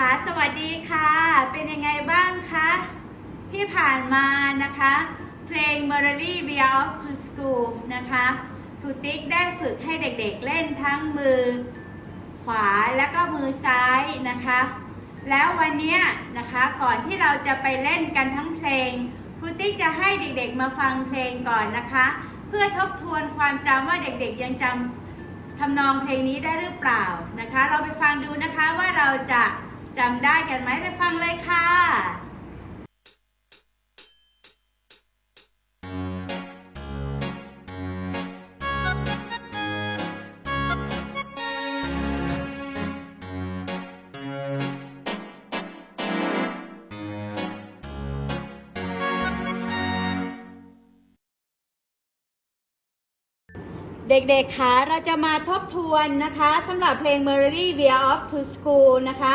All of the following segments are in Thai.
คะสวัสดีค่ะ เป็นยังไงบ้างคะ ที่ผ่านมานะคะ เพลง m e r r y We Are Off to School นะคะครูติ๊กได้ฝึกให้เด็กๆเล่นทั้งมือขวาและก็มือซ้ายนะคะ แล้ววันนี้นะคะก่อนที่เราจะไปเล่นกันทั้งเพลงครูติ๊กจะให้เด็กๆมาฟังเพลงก่อนนะคะ เพื่อทบทวนความจำว่าเด็กๆยังจำทำนองเพลงนี้ได้หรือเปล่านะคะ เราไปฟังดูนะคะว่าเราจะ จำได้กันไหมไปฟังเลยค่ะ เด็กๆคะเราจะมาทบทวนนะคะสำหรับเพลง Melody We Are Off to School นะคะ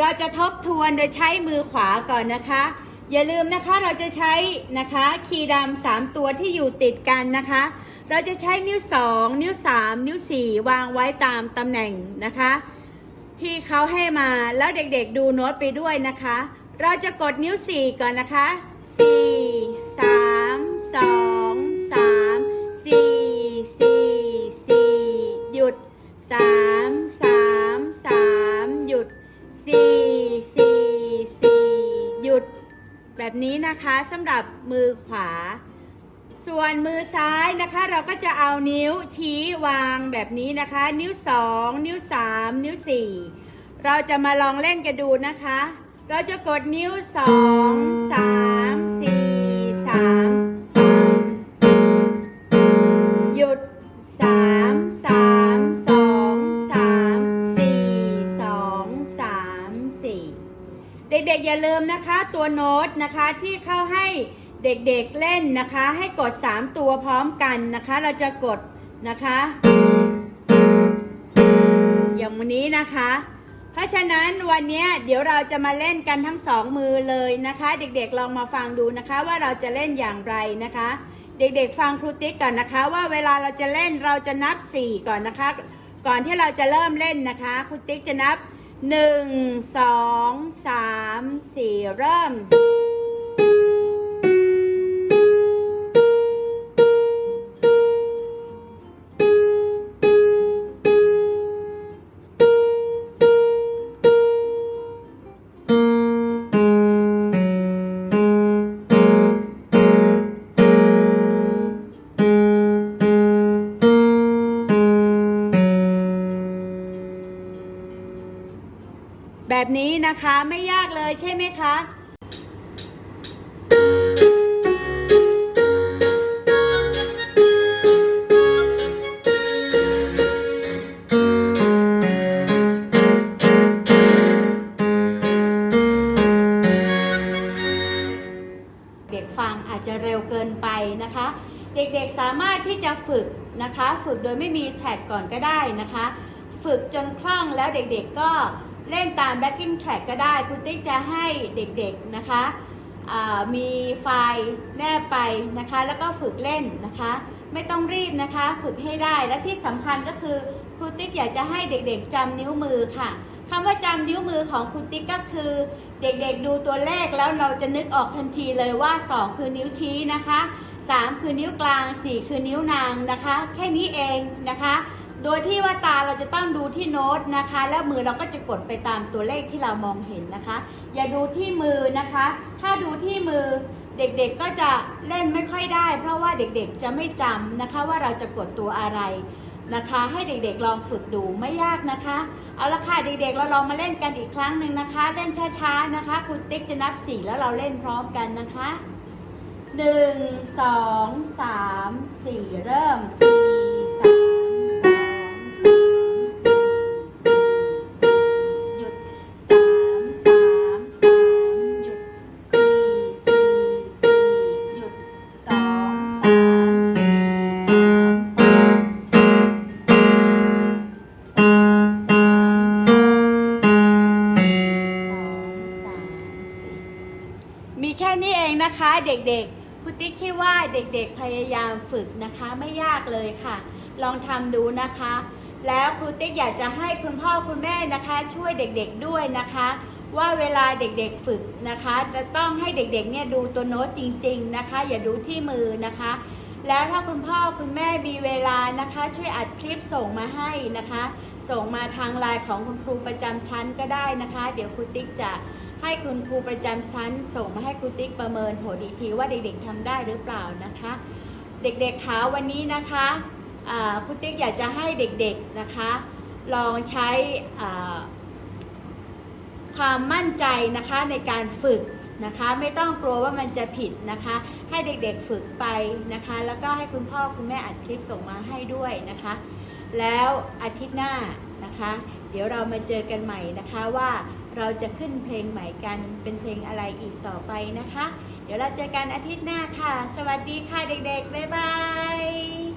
เราจะทบทวนโดยใช้มือขวาก่อนนะคะ อย่าลืมนะคะเราจะใช้นะคะคีย์ดำสามตัวที่อยู่ติดกันนะคะ เราจะใช้นิ้ว2นิ้ว3นิ้ว4วางไว้ตามตำแหน่งนะคะ ที่เขาให้มาแล้วเด็กๆดูโน้ตไปด้วยนะคะ เราจะกดนิ้ว4ก่อนนะคะ4 3 2 3 4 นี้นะคะสำหรับมือขวา ส่วนมือซ้ายนะคะเราก็จะเอานิ้วชี้วางแบบนี้นะคะ นิ้ว 2 นิ้ว 3 นิ้ว 4 เราจะมาลองเล่นกันดูนะคะ เราจะกดนิ้ว 2 เด็กๆอย่าลืมนะคะ ตัวโน้ตนะคะที่เข้าให้เด็กๆเล่นนะคะ ให้กด 3 ตัวพร้อมกันนะคะ เราจะกดนะคะ อย่างวันนี้นะคะ เพราะฉะนั้นวันนี้เดี๋ยวเราจะมาเล่นกันทั้งสองมือเลยนะคะ เด็กๆลองมาฟังดูนะคะว่าเราจะเล่นอย่างไรนะคะ เด็กๆฟังครูติ๊กก่อนนะคะ ว่าเวลาเราจะเล่นเราจะนับ 4 ก่อนนะคะ ก่อนที่เราจะเริ่มเล่นนะคะครูติ๊กจะนับ1 หนึ่งสองสามสี่เริ่ม แบบนี้นะคะไม่ยากเลยใช่ไหมคะเด็กฟังอาจจะเร็วเกินไปนะคะ เด็กๆสามารถที่จะฝึกนะคะ ฝึกโดยไม่มีแท็กก่อนก็ได้นะคะ ฝึกจนคล่องแล้วเด็กๆก็ เล่นตาม backing track ก็ได้คุณติ๊กจะให้เด็กๆนะคะมีไฟล์แนบไปนะคะ แล้วก็ฝึกเล่นนะคะ ไม่ต้องรีบนะคะ ฝึกให้ได้และที่สำคัญก็คือครูติ๊กอยากจะให้เด็กๆจำนิ้วมือค่ะคำว่าจำนิ้วมือของครูติ๊กก็คือ เด็กๆดูตัวเลขแล้วเราจะนึกออกทันทีเลยว่า 2 คือนิ้วชี้นะคะ 3 คือนิ้วกลาง 4 คือนิ้วนางนะคะ แค่นี้เองนะคะ โดยที่ว่าตาเราจะต้องดูที่โน้ตนะคะ แล้วมือเราก็จะกดไปตามตัวเลขที่เรามองเห็นนะคะ อย่าดูที่มือนะคะ ถ้าดูที่มือเด็กๆก็จะเล่นไม่ค่อยได้ เพราะว่าเด็กๆจะไม่จำนะคะว่าเราจะกดตัวอะไรนะคะ ให้เด็กๆลองฝึกดูไม่ยากนะคะ เอาละค่ะเด็กๆเราลองมาเล่นกันอีกครั้งหนึ่งนะคะ เล่นช้าๆนะคะคุณติ๊กจะนับสี่แล้วเราเล่นพร้อมกันนะคะ1 2 3 4 เริ่ม4 3 นี้เองนะคะเด็กๆคุติ๊กคิดว่าเด็กๆพยายามฝึกนะคะไม่ยากเลยค่ะ ลองทำดูนะคะ แล้วครูติ๊กอยากจะให้คุณพ่อคุณแม่นะคะ ช่วยเด็กๆด้วยนะคะ ว่าเวลาเด็กๆฝึกนะคะ จะต้องให้เด็กๆเนี่ยดูตัวโน้ตจริง ๆนะคะ อย่าดูที่มือนะคะ แล้วถ้าคุณพ่อคุณแม่มีเวลานะคะ ช่วยอัดคลิปส่งมาให้นะคะ ส่งมาทางไลน์ของคุณครูประจำชั้นก็ได้นะคะ เดี๋ยวครูติ๊กจะให้คุณครูประจำชั้น ส่งมาให้ครูติ๊กประเมินผลอีกทีว่าเด็กๆทำได้หรือเปล่านะคะ เด็กๆคะวันนี้นะคะครูติ๊กอยากจะให้เด็กๆนะคะ ลองใช้ความมั่นใจนะคะในการฝึก นะคะ ไม่ต้องกลัวว่ามันจะผิดนะคะ ให้เด็กๆฝึกไปนะคะ แล้วก็ให้คุณพ่อคุณแม่อัดคลิปส่งมาให้ด้วยนะคะ แล้วอาทิตย์หน้านะคะ เดี๋ยวเรามาเจอกันใหม่นะคะว่าเราจะขึ้นเพลงใหม่กันเป็นเพลงอะไรอีกต่อไปนะคะ เดี๋ยวเราเจอกันอาทิตย์หน้าค่ะ สวัสดีค่ะเด็กๆบ๊ายบาย